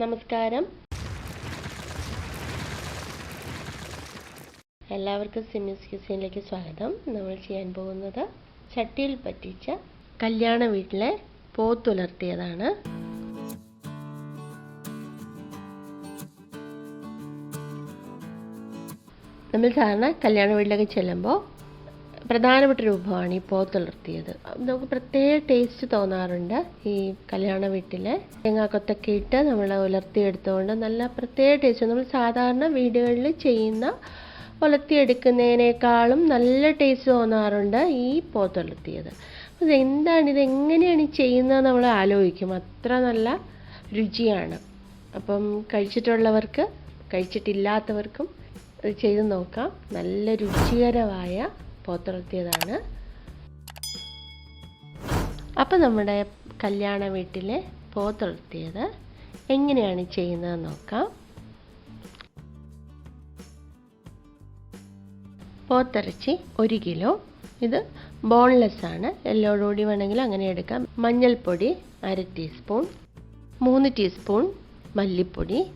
നമസ്കാരം. എല്ലാവർക്കും സിമ്യൂസ് ക്യൂസിനിലേക്ക് സ്വാഗതം. നമ്മൾ ചെയ്യാൻ പോകുന്നത് ചട്ടിയിൽ പറ്റിച്ച കല്യാണ വീട്ടിലെ പോത്തുലർത്തിയതാണ്. നമ്മൾ സാധാരണ കല്യാണ വീട്ടിലൊക്കെ ചെല്ലുമ്പോൾ പ്രധാനപ്പെട്ട രൂപമാണ് ഈ പോത്തുലർത്തിയത് നമുക്ക് പ്രത്യേക ടേസ്റ്റ് തോന്നാറുണ്ട് ഈ കല്യാണ വീട്ടിലെ. തേങ്ങാക്കൊത്തൊക്കെ ഇട്ട് നമ്മൾ ഉലർത്തിയെടുത്തുകൊണ്ട് നല്ല പ്രത്യേക ടേസ്റ്റ് നമ്മൾ സാധാരണ വീടുകളിൽ ചെയ്യുന്ന ഉലർത്തിയെടുക്കുന്നതിനേക്കാളും നല്ല ടേസ്റ്റ് തോന്നാറുണ്ട് ഈ പോത്തുലർത്തിയത് അപ്പോൾ എന്താണ്? ഇത് എങ്ങനെയാണ് ചെയ്യുന്നത് നമ്മൾ ആലോചിക്കും. അത്ര നല്ല രുചിയാണ്. അപ്പം കഴിച്ചിട്ടുള്ളവർക്ക് കഴിച്ചിട്ടില്ലാത്തവർക്കും ചെയ്ത് നോക്കാം. നല്ല രുചികരമായ പോത്തുലർത്തിയതാണ് അപ്പം നമ്മുടെ കല്യാണ വീട്ടിലെ പോത്തുലർത്തിയത് എങ്ങനെയാണ് ചെയ്യുന്നത് നോക്കാം. പോത്തിറച്ചി ഒരു കിലോ. ഇത് ബോൺലെസ് ആണ്. എല്ലോടുകൂടി വേണമെങ്കിൽ അങ്ങനെ എടുക്കാം. മഞ്ഞൾപ്പൊടി അര ടീസ്പൂൺ മൂന്ന് ടീസ്പൂൺ മല്ലിപ്പൊടി.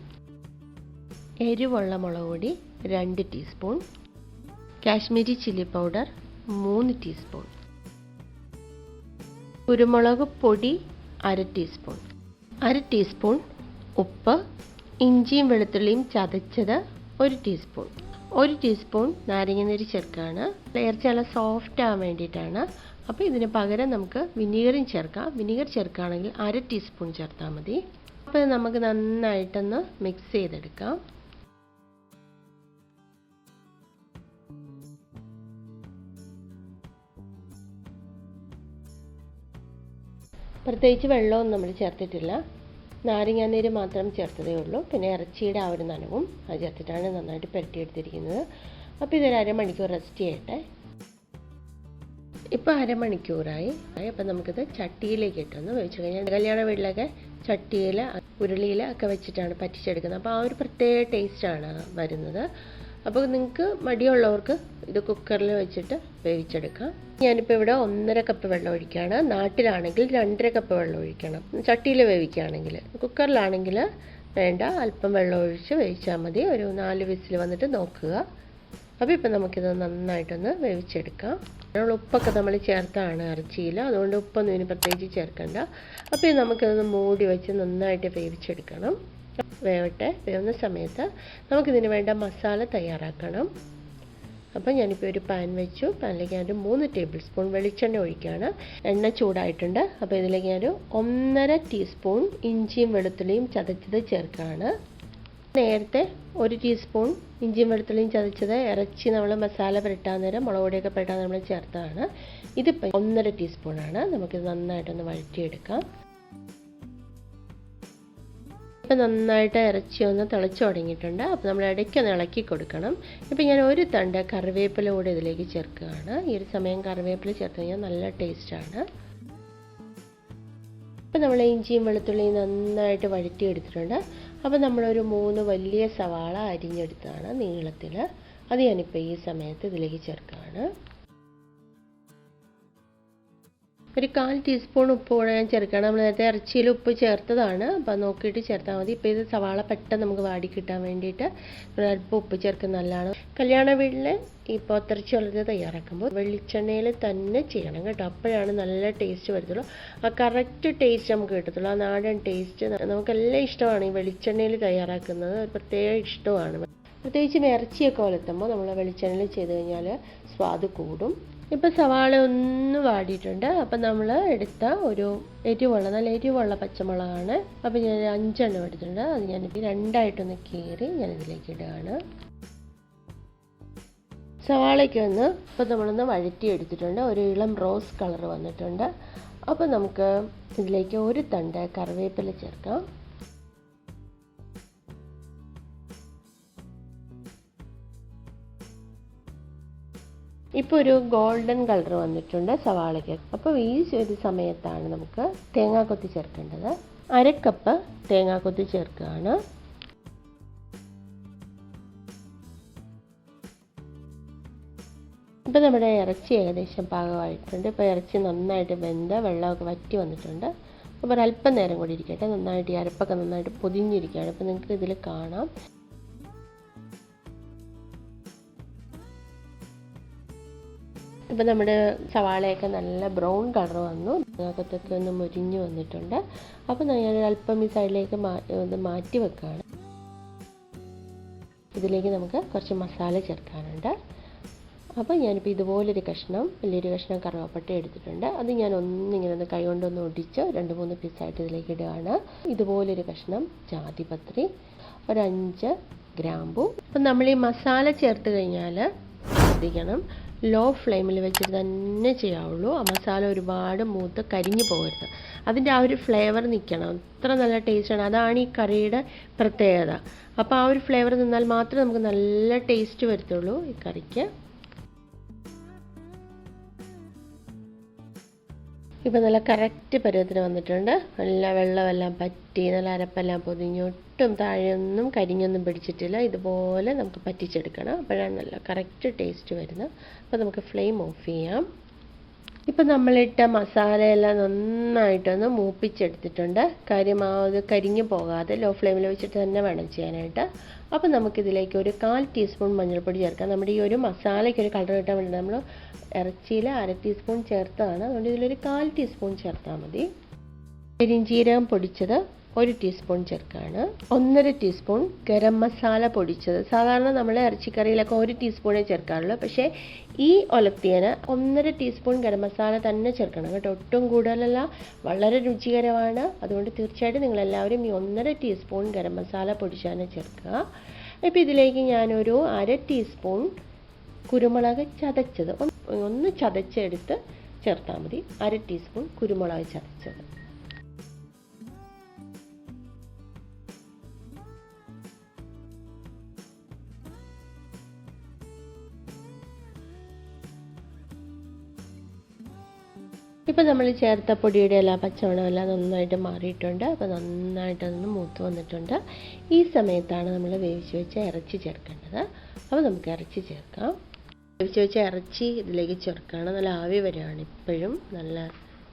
എരിവുള്ള മുളക് പൊടി രണ്ട് ടീസ്പൂൺ കാശ്മീരി ചില്ലി പൗഡർ മൂന്ന് ടീസ്പൂൺ. കുരുമുളക് പൊടി അര ടീസ്പൂൺ. അര ടീസ്പൂൺ ഉപ്പ് ഇഞ്ചിയും വെളുത്തുള്ളിയും ചതച്ചത് ഒരു ടീസ്പൂൺ. ഒരു ടീസ്പൂൺ നാരങ്ങനീര് ചേർക്കുകയാണ് ഇറച്ചി നല്ല സോഫ്റ്റ് ആവാൻ വേണ്ടിയിട്ടാണ്. അപ്പോൾ ഇതിന് പകരം നമുക്ക് വിനീഗറും ചേർക്കാം. വിനീഗർ ചേർക്കുകയാണെങ്കിൽ അര ടീസ്പൂൺ ചേർത്താൽ മതി. അപ്പോൾ നമുക്ക് നന്നായിട്ടൊന്ന് മിക്സ് ചെയ്തെടുക്കാം. പ്രത്യേകിച്ച് വെള്ളമൊന്നും നമ്മൾ ചേർത്തിട്ടില്ല. നാരങ്ങാനീര് മാത്രം ചേർത്തതേ ഉള്ളൂ. പിന്നെ ഇറച്ചിയുടെ ആ ഒരു നനവും അത് ചേർത്തിട്ടാണ് നന്നായിട്ട് പുരട്ടിയെടുത്തിരിക്കുന്നത്. അപ്പോൾ ഇതൊരു അരമണിക്കൂർ റെസ്റ്റ് ചെയ്യട്ടെ. ഇപ്പോൾ അരമണിക്കൂറായി. അപ്പോൾ നമുക്കിത് ചട്ടിയിലേക്ക് ഇട്ടൊന്ന് വെച്ച് കഴിഞ്ഞാൽ കല്യാണ വീട്ടിലൊക്കെ ചട്ടിയിൽ ഉരുളിയിൽ ഒക്കെ വെച്ചിട്ടാണ് പറ്റിച്ചെടുക്കുന്നത്. അപ്പോൾ ആ ഒരു പ്രത്യേക ടേസ്റ്റാണ് വരുന്നത്. അപ്പോൾ നിങ്ങൾക്ക് മടിയുള്ളവർക്ക് ഇത് കുക്കറിൽ വെച്ചിട്ട് വേവിച്ചെടുക്കാം. ഞാനിപ്പോൾ ഇവിടെ ഒന്നര കപ്പ് വെള്ളം ഒഴിക്കുകയാണ്. നാട്ടിലാണെങ്കിൽ രണ്ടര കപ്പ് വെള്ളം ഒഴിക്കണം. ചട്ടിയിൽ വേവിക്കുകയാണെങ്കിൽ. കുക്കറിലാണെങ്കിൽ വേണ്ട അല്പം വെള്ളം ഒഴിച്ച് വേവിച്ചാൽ മതി. ഒരു നാല് വിസിൽ വന്നിട്ട് നോക്കുക. അപ്പോൾ ഇപ്പം നമുക്കിത് നന്നായിട്ടൊന്ന് വേവിച്ചെടുക്കാം. നമ്മൾ ഉപ്പൊക്കെ നമ്മൾ ചേർത്താണ് ഇറച്ചിയിൽ. അതുകൊണ്ട് ഉപ്പൊന്നും ഇതിന് പ്രത്യേകിച്ച് ചേർക്കണ്ട. അപ്പോൾ നമുക്കിതൊന്ന് മൂടി വെച്ച് നന്നായിട്ട് വേവിച്ചെടുക്കണം. വേവട്ടെ വേവുന്ന സമയത്ത് നമുക്കിതിന് വേണ്ട മസാല തയ്യാറാക്കണം. അപ്പോൾ ഞാനിപ്പോൾ ഒരു പാൻ വെച്ചു. പാനിലേക്ക് ഞാനൊരു മൂന്ന് ടേബിൾ സ്പൂൺ വെളിച്ചെണ്ണ ഒഴിക്കുകയാണ്. എണ്ണ ചൂടായിട്ടുണ്ട്. അപ്പോൾ ഇതിലേക്ക് ഞാനൊരു ഒന്നര ടീസ്പൂൺ ഇഞ്ചിയും വെളുത്തുള്ളിയും ചതച്ചത് ചേർക്കുകയാണ്. നേരത്തെ ഒരു ടീസ്പൂൺ ഇഞ്ചിയും വെളുത്തുള്ളിയും ചതച്ചത് ഇറച്ചി നമ്മൾ മസാല പുരട്ടാൻ നേരം മുളക് പൊടിയൊക്കെ പുരട്ടാൻ നമ്മൾ ചേർത്തതാണ്. ഇതിപ്പോൾ ഒന്നര ടീസ്പൂണാണ് നമുക്കിത് നന്നായിട്ടൊന്ന് വഴറ്റിയെടുക്കാം. ഇപ്പം നന്നായിട്ട് ഇറച്ചി ഒന്ന് തിളച്ചു തുടങ്ങിയിട്ടുണ്ട്. അപ്പോൾ നമ്മൾ ഇടയ്ക്ക് ഒന്ന് ഇളക്കി കൊടുക്കണം. ഇപ്പം ഞാൻ ഒരു തണ്ട് കറിവേപ്പില കൂടെ ഇതിലേക്ക് ചേർക്കുകയാണ്. ഈ ഒരു സമയം കറിവേപ്പില ചേർത്ത് കഴിഞ്ഞാൽ നല്ല ടേസ്റ്റാണ് ഇപ്പം നമ്മൾ ഇഞ്ചിയും വെളുത്തുള്ളിയും നന്നായിട്ട് വഴറ്റിയെടുത്തിട്ടുണ്ട്. അപ്പോൾ നമ്മളൊരു മൂന്ന് വലിയ സവാള അരിഞ്ഞെടുത്താണ് നീളത്തിൽ അത് ഞാനിപ്പോൾ ഈ സമയത്ത് ഇതിലേക്ക് ചേർക്കുകയാണ്. ഒരു കാൽ ടീസ്പൂൺ ഉപ്പ് കൂടെ ഞാൻ ചേർക്കണം നമ്മൾ നേരത്തെ ഇറച്ചിയിൽ ഉപ്പ് ചേർത്തതാണ്. അപ്പോൾ നോക്കിയിട്ട് ചേർത്താൽ മതി. ഇപ്പോൾ ഇത് സവാള പെട്ടെന്ന് നമുക്ക് വാടി കിട്ടാൻ വേണ്ടിയിട്ട് അല്പം ഉപ്പ് ചേർക്കുന്നത് നല്ലതാണ്. കല്യാണ വീട്ടിൽ ഈ പോത്തിറച്ചി ഉള്ളത് തയ്യാറാക്കുമ്പോൾ വെളിച്ചെണ്ണയിൽ തന്നെ ചെയ്യണം കേട്ടോ. അപ്പോഴാണ് നല്ല ടേസ്റ്റ് വരത്തുള്ളൂ. ആ കറക്റ്റ് ടേസ്റ്റ് നമുക്ക് കിട്ടത്തുള്ളൂ. ആ നാടൻ ടേസ്റ്റ് നമുക്കെല്ലാം ഇഷ്ടമാണ് ഈ വെളിച്ചെണ്ണയിൽ തയ്യാറാക്കുന്നത്. ഒരു പ്രത്യേക ഇഷ്ടമാണ്. പ്രത്യേകിച്ച് ഇറച്ചിയൊക്കെ വളർത്തുമ്പോൾ നമ്മൾ വെളിച്ചെണ്ണയിൽ ചെയ്ത് കഴിഞ്ഞാൽ സ്വാദ് കൂടും. ഇപ്പോൾ സവാള ഒന്ന് വാടിയിട്ടുണ്ട്. അപ്പോൾ നമ്മൾ എടുത്ത ഒരു എരിവുള്ള നല്ല എരിവുള്ള പച്ചമുളകാണ്. അപ്പോൾ ഞാൻ അഞ്ചെണ്ണം എടുത്തിട്ടുണ്ട്. അത് ഞാൻ രണ്ടായിട്ടൊന്ന് കീറി ഞാൻ ഇതിലേക്ക് ഇടുകയാണ്. സവാളയ്ക്ക് ഒന്ന് ഇപ്പോൾ നമ്മളൊന്ന് വഴറ്റി എടുത്തിട്ടുണ്ട്. ഒരു ഇളം റോസ് കളർ വന്നിട്ടുണ്ട്. അപ്പോൾ നമുക്ക് ഇതിലേക്ക് ഒരു തണ്ട് കറിവേപ്പില ചേർക്കാം. ഇപ്പോൾ ഒരു ഗോൾഡൻ കളർ വന്നിട്ടുണ്ട് സവാളയ്ക്ക്. അപ്പോൾ ഈ ഒരു സമയത്താണ് നമുക്ക് തേങ്ങാക്കൊത്തി ചേർക്കേണ്ടത്. അരക്കപ്പ് തേങ്ങാക്കൊത്തി ചേർക്കുകയാണ്. ഇപ്പോൾ നമ്മുടെ ഇറച്ചി ഏകദേശം പാകമായിട്ടുണ്ട്. ഇപ്പോൾ ഇറച്ചി നന്നായിട്ട് വെന്ത് വെള്ളമൊക്കെ വറ്റി വന്നിട്ടുണ്ട്. അപ്പോൾ ഒരല്പം നേരം കൂടി ഇരിക്കട്ടെ. നന്നായിട്ട് ഈ അരപ്പൊക്കെ നന്നായിട്ട് പൊതിഞ്ഞിരിക്കുകയാണ്. ഇപ്പോൾ നിങ്ങൾക്ക് ഇതിൽ കാണാം. ഇപ്പം നമ്മുടെ സവാളയൊക്കെ നല്ല ബ്രൗൺ കളർ വന്നു. അകത്തൊക്കെ ഒന്ന് മുരിഞ്ഞു വന്നിട്ടുണ്ട്. അപ്പോൾ ഞാൻ അല്പം ഈ സൈഡിലേക്ക് ഇത് മാറ്റി വെക്കുകയാണ് ഇതിലേക്ക് നമുക്ക് കുറച്ച് മസാല ചേർക്കാനുണ്ട്. അപ്പോൾ ഞാനിപ്പോൾ ഇതുപോലൊരു കഷ്ണം വലിയൊരു കഷ്ണം കറുവാപ്പട്ട എടുത്തിട്ടുണ്ട്. അത് ഞാൻ ഒന്നിങ്ങനെ ഒന്ന് കൈ കൊണ്ടൊന്ന് ഒടിച്ച് രണ്ട് മൂന്ന് പീസായിട്ട് ഇതിലേക്ക് ഇടുകയാണ്. ഇതുപോലൊരു കഷ്ണം ജാതിപത്രി ഒരഞ്ച് ഗ്രാമ്പു. അപ്പം നമ്മൾ ഈ മസാല ചേർത്ത് കഴിഞ്ഞാൽ ശ്രദ്ധിക്കണം. ലോ ഫ്ലെയിമിൽ വെച്ചിട്ട് തന്നെ ചെയ്യാവുള്ളൂ. ആ മസാല ഒരുപാട് മൂത്ത് കരിഞ്ഞു പോകരുത്. അതിന്റെ ആ ഒരു ഫ്ലേവർ നിൽക്കണം. അത്ര നല്ല ടേസ്റ്റാണ് അതാണ് ഈ കറിയുടെ പ്രത്യേകത. അപ്പോൾ ആ ഒരു ഫ്ലേവർ നിന്നാൽ മാത്രമേ നമുക്ക് നല്ല ടേസ്റ്റ് വരത്തുള്ളൂ ഈ കറിക്ക്. ഇപ്പം നല്ല കറക്റ്റ് പരുവത്തിന് വന്നിട്ടുണ്ട്. നല്ല വെള്ളമെല്ലാം പറ്റി നല്ല അരപ്പെല്ലാം പൊതിഞ്ഞ് ഒട്ടും താഴെയൊന്നും കരിഞ്ഞൊന്നും പിടിച്ചിട്ടില്ല. ഇതുപോലെ നമുക്ക് പറ്റിച്ചെടുക്കണം. അപ്പോഴാണ് നല്ല കറക്റ്റ് ടേസ്റ്റ് വരുന്നത്. അപ്പോൾ നമുക്ക് ഫ്ലെയിം ഓഫ് ചെയ്യാം. ഇപ്പം നമ്മളിട്ട മസാലയെല്ലാം നന്നായിട്ടൊന്ന് മൂപ്പിച്ചെടുത്തിട്ടുണ്ട്. കാര്യം ആ ഇത് കരിഞ്ഞു പോകാതെ ലോ ഫ്ലെയിമിൽ വെച്ചിട്ട് തന്നെ വേണം ചെയ്യാനായിട്ട്. അപ്പം നമുക്കിതിലേക്ക് ഒരു കാൽ ടീസ്പൂൺ മഞ്ഞൾപ്പൊടി ചേർക്കാം. നമ്മുടെ ഈ ഒരു മസാലയ്ക്ക് ഒരു കളർ കിട്ടാൻ വേണ്ടി നമ്മൾ ഇറച്ചിയിൽ അര ടീസ്പൂൺ ചേർത്തതാണ് അതുകൊണ്ട് ഇതിലൊരു കാൽ ടീസ്പൂൺ ചേർത്താൽ മതി. പെരിഞ്ചീരകം പൊടിച്ചത് ഒരു ടീസ്പൂൺ ചേർക്കുകയാണ് ഒന്നര ടീസ്പൂൺ ഗരം മസാല പൊടിച്ചത്. സാധാരണ നമ്മൾ ഇറച്ചിക്കറിയിലൊക്കെ ഒരു ടീസ്പൂണേ ചേർക്കാറുള്ളൂ. പക്ഷേ ഈ ഒലത്തിയന് ഒന്നര ടീസ്പൂൺ ഗരം മസാല തന്നെ ചേർക്കണം കേട്ടോ. ഒട്ടും കൂടുതലല്ല. വളരെ രുചികരമാണ്. അതുകൊണ്ട് തീർച്ചയായിട്ടും നിങ്ങളെല്ലാവരും ഈ ഒന്നര ടീസ്പൂൺ ഗരം മസാല പൊടിച്ചാണ് ചേർക്കുക. ഇപ്പോൾ ഇതിലേക്ക് ഞാനൊരു അര ടീസ്പൂൺ കുരുമുളക് ചതച്ചത്. ഒന്ന് ചതച്ചെടുത്ത് ചേർത്താൽ മതി. അര ടീസ്പൂൺ കുരുമുളക് ചതച്ചത്. ഇപ്പം നമ്മൾ ചേർത്ത പൊടിയുടെ എല്ലാ പച്ചമണം എല്ലാം നന്നായിട്ട് മാറിയിട്ടുണ്ട്. അപ്പോൾ നന്നായിട്ട് അതൊന്ന് മൂത്ത് വന്നിട്ടുണ്ട്. ഈ സമയത്താണ് നമ്മൾ വേവിച്ച് വെച്ച ഇറച്ചി ചേർക്കേണ്ടത്. അപ്പോൾ നമുക്ക് ഇറച്ചി ചേർക്കാം. വേവിച്ച് വെച്ച ഇറച്ചി ഇതിലേക്ക് ചേർക്കുകയാണ്. നല്ല ആവി വരികയാണ് ഇപ്പോഴും. നല്ല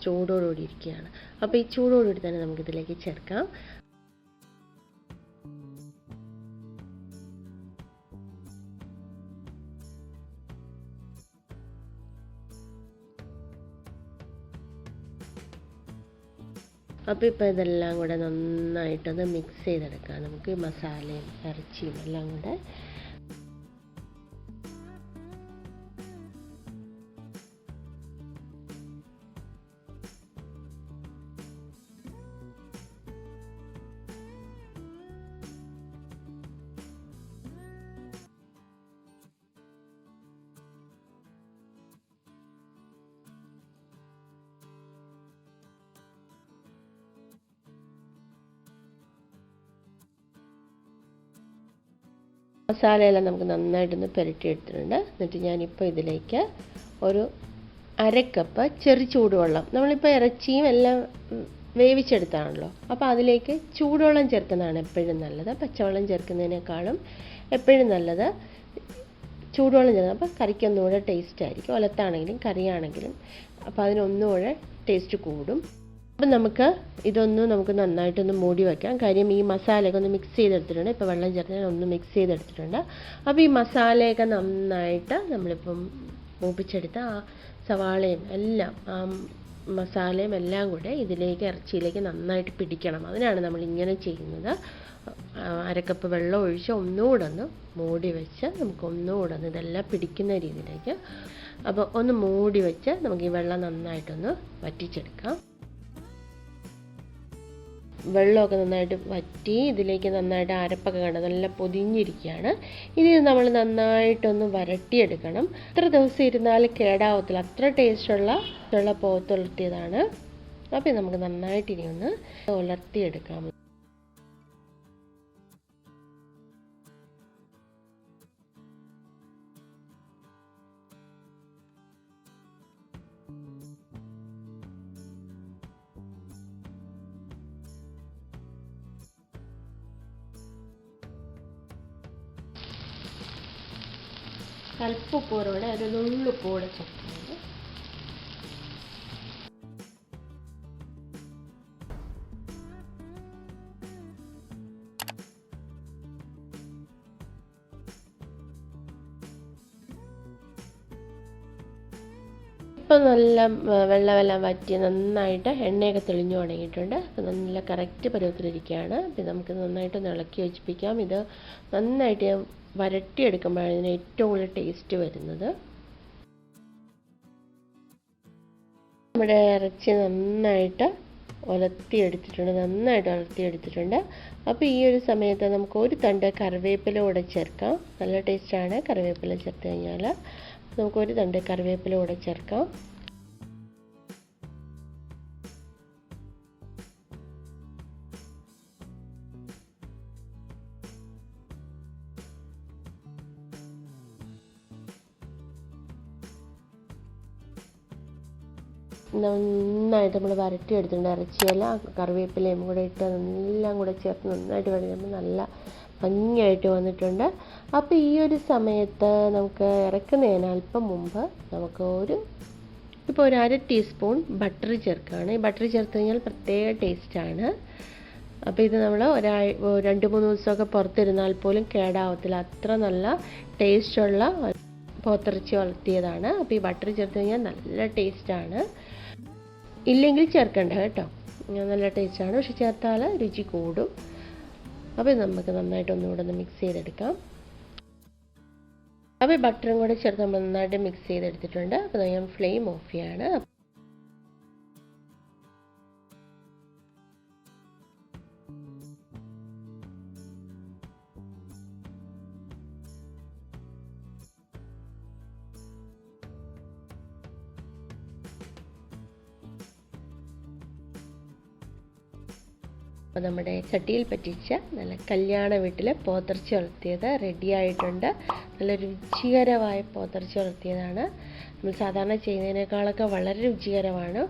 ചൂടോടുകൂടി ഇരിക്കുകയാണ്. അപ്പോൾ ഈ ചൂടോടുകൂടി തന്നെ നമുക്കിതിലേക്ക് ചേർക്കാം. അപ്പോൾ ഇപ്പോൾ ഇതെല്ലാം കൂടെ നന്നായിട്ടൊന്ന് മിക്സ് ചെയ്തെടുക്കാം. നമുക്ക് മസാലയും ഇറച്ചിയും എല്ലാം കൂടെ മസാലയെല്ലാം നമുക്ക് നന്നായിട്ടൊന്ന് പുരട്ടിയെടുത്തിട്ടുണ്ട്. എന്നിട്ട് ഞാനിപ്പോൾ ഇതിലേക്ക് ഒരു അരക്കപ്പ് ചെറു ചൂടുവെള്ളം. നമ്മളിപ്പോൾ ഇറച്ചിയും എല്ലാം വേവിച്ചെടുത്താണല്ലോ. അപ്പോൾ അതിലേക്ക് ചൂടുവെള്ളം ചേർക്കുന്നതാണ് എപ്പോഴും നല്ലത്. പച്ചവെള്ളം ചേർക്കുന്നതിനേക്കാളും എപ്പോഴും നല്ലത് ചൂടുവെള്ളം ചേർക്കുന്നത്. അപ്പോൾ കറിക്ക് ഒന്നുകൂടെ ടേസ്റ്റ് ആയിരിക്കും. ഒലത്താണെങ്കിലും കറിയാണെങ്കിലും. അപ്പോൾ അതിനൊന്നുകൂടെ ടേസ്റ്റ് കൂടും. അപ്പം നമുക്ക് ഇതൊന്ന് നമുക്ക് നന്നായിട്ടൊന്ന് മൂടി വയ്ക്കാം കാര്യം ഈ മസാലയൊക്കെ ഒന്ന് മിക്സ് ചെയ്തെടുത്തിട്ടുണ്ട്. ഇപ്പോൾ വെള്ളം ചേർത്ത് ഒന്ന് മിക്സ് ചെയ്തെടുത്തിട്ടുണ്ട്. അപ്പോൾ ഈ മസാലയൊക്കെ നന്നായിട്ട് നമ്മളിപ്പം മൂപ്പിച്ചെടുത്ത ആ സവാളയും എല്ലാം ആ മസാലയും എല്ലാം കൂടെ ഇതിലേക്ക് ഇറച്ചിയിലേക്ക് നന്നായിട്ട് പിടിക്കണം. അതിനാണ് നമ്മൾ ഇങ്ങനെ ചെയ്യുന്നത്. അരക്കപ്പ് വെള്ളം ഒഴിച്ച് ഒന്നുകൂടെ ഒന്ന് മൂടി വെച്ച് നമുക്ക് ഒന്നുകൂടെ ഒന്ന് ഇതെല്ലാം പിടിക്കുന്ന രീതിയിലേക്ക്. അപ്പോൾ ഒന്ന് മൂടി വെച്ച് നമുക്ക് ഈ വെള്ളം നന്നായിട്ടൊന്ന് വറ്റിച്ചെടുക്കാം. വെള്ളമൊക്കെ നന്നായിട്ട് വറ്റി ഇതിലേക്ക് നന്നായിട്ട് അരപ്പൊക്കെ കണ്ട നല്ല പൊതിഞ്ഞിരിക്കുകയാണ്. ഇനി നമ്മൾ നന്നായിട്ടൊന്ന് വരട്ടിയെടുക്കണം. എത്ര ദിവസം ഇരുന്നാൽ കേടാവത്തില്ല. അത്ര ടേസ്റ്റുള്ള ഉള്ള പോത്തുലർത്തിയതാണ് അപ്പോൾ നമുക്ക് നന്നായിട്ട് ഇനി ഒന്ന് ഉലർത്തിയെടുക്കാം. അല്പപ്പൂരോടെ ഒരു നുള്ളുപ്പൂടെ ചേർക്കുന്നത് ഇപ്പം നല്ല വെള്ളമെല്ലാം വറ്റി നന്നായിട്ട് എണ്ണയൊക്കെ തെളിഞ്ഞു തുടങ്ങിയിട്ടുണ്ട്. അപ്പോൾ നല്ല കറക്റ്റ് പരുവത്തിലിരിക്കുകയാണ്. അപ്പോൾ നമുക്ക് നന്നായിട്ട് ഇളക്കി വെച്ചിപ്പിക്കാം ഇത് നന്നായിട്ട് വരട്ടിയെടുക്കുമ്പോഴാണ് ഇതിന് ഏറ്റവും കൂടുതൽ ടേസ്റ്റ് വരുന്നത്. നമ്മുടെ ഇറച്ചി നന്നായിട്ട് ഉലത്തിയെടുത്തിട്ടുണ്ട് നന്നായിട്ട് ഉലത്തിയെടുത്തിട്ടുണ്ട് അപ്പോൾ ഈ ഒരു സമയത്ത് നമുക്ക് ഒരു തണ്ട് കറിവേപ്പില കൂടെ ചേർക്കാം. നല്ല ടേസ്റ്റാണ് കറിവേപ്പില ചേർത്ത് കഴിഞ്ഞാൽ നമുക്ക് ഒരു തണ്ട് കറിവേപ്പില കൂടെ ചേർക്കാം. നന്നായിട്ട് നമ്മൾ വരട്ടി എടുത്തിട്ടുണ്ട്. ഇറച്ചിയല കറിവേപ്പിലയും കൂടെ ഇട്ട് എല്ലാം കൂടെ ചേർത്ത് നന്നായിട്ട് വരട്ടുമ്പോൾ നല്ല ഭംഗിയായിട്ട് വന്നിട്ടുണ്ട്. അപ്പോൾ ഈ ഒരു സമയത്ത് നമുക്ക് ഇറക്കുന്നതിന് അല്പം മുമ്പ് നമുക്ക് ഒരു ഇപ്പോൾ ഒരു അര ടീസ്പൂൺ ബട്ടർ ചേർക്കുകയാണ്. ഈ ബട്ടർ ചേർത്ത് കഴിഞ്ഞാൽ പ്രത്യേക ടേസ്റ്റാണ് അപ്പോൾ ഇത് നമ്മൾ ഒരാ രണ്ട് മൂന്ന് ദിവസമൊക്കെ പുറത്തിരുന്നാൽ പോലും കേടാവത്തില്ല. അത്ര നല്ല ടേസ്റ്റുള്ള പോത്തിറച്ചി വളർത്തിയതാണ്. അപ്പോൾ ഈ ബട്ടർ ചേർത്ത് കഴിഞ്ഞാൽ നല്ല ടേസ്റ്റാണ് ഇല്ലെങ്കിൽ ചേർക്കണ്ട കേട്ടോ. നല്ല ടേസ്റ്റാണ് പക്ഷെ ചേർത്താൽ രുചി കൂടും. അപ്പോൾ ഇത് നമുക്ക് നന്നായിട്ട് ഒന്നുകൂടെ ഒന്ന് മിക്സ് ചെയ്തെടുക്കാം. അപ്പോൾ ഈ ബട്ടറും കൂടെ ചേർത്ത് നമ്മൾ നന്നായിട്ട് മിക്സ് ചെയ്തെടുത്തിട്ടുണ്ട്. അപ്പോൾ ഞാൻ ഫ്ലെയിം ഓഫ് ചെയ്യാണ്. അപ്പോൾ നമ്മുടെ ചട്ടിയിൽ പറ്റിച്ച നല്ല കല്യാണ വീട്ടിലെ പോത്തിറച്ചി വളർത്തിയത് റെഡി ആയിട്ടുണ്ട്. നല്ല രുചികരമായ പോത്തിറച്ചി വളർത്തിയതാണ്. നമ്മൾ സാധാരണ ചെയ്യുന്നതിനേക്കാളൊക്കെ വളരെ രുചികരമാണ്.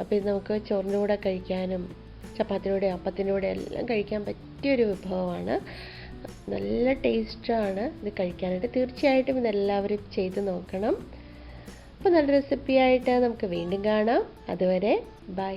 അപ്പോൾ ഇത് നമുക്ക് ചോറിന്റെ കൂടെ കഴിക്കാനും ചപ്പാത്തിയുടെ അപ്പത്തിന്റെ എല്ലാം കഴിക്കാൻ പറ്റിയൊരു വിഭവമാണ്. നല്ല ടേസ്റ്റാണ് ഇത് കഴിക്കാനായിട്ട്. തീർച്ചയായിട്ടും ഇതെല്ലാവരും ചെയ്ത് നോക്കണം. അപ്പോൾ നല്ല റെസിപ്പിയായിട്ട് നമുക്ക് വീണ്ടും കാണാം. അതുവരെ ബൈ.